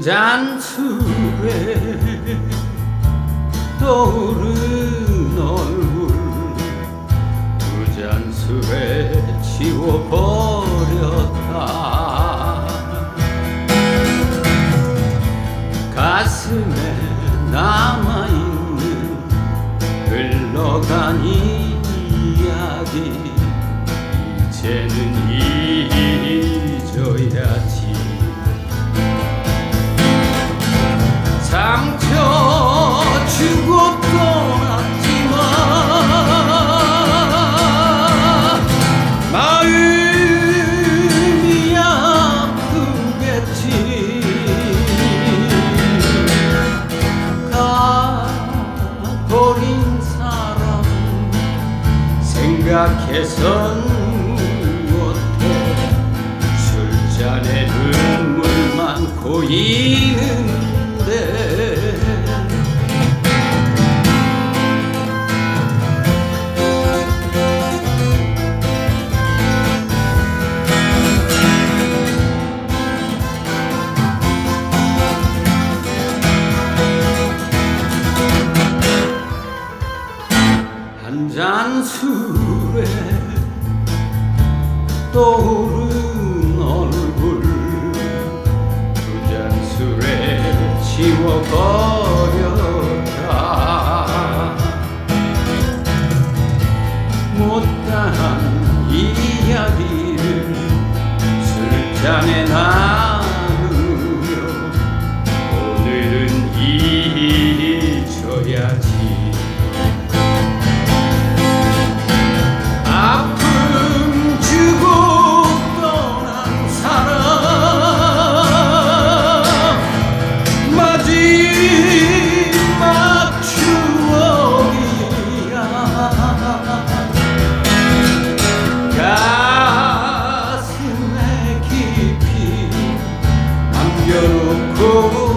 잔 술에 떠오른 얼굴 두 잔 술에 지워버렸다. 가슴에 남아있는 흘러간 이야기 이제는 잊 생각해선 못해. 술잔에 눈물만 고이는 한잔 술에 떠오른 얼굴 두 잔 술에 지워버렸다. 못다한 이야기를 술잔에 나 little cold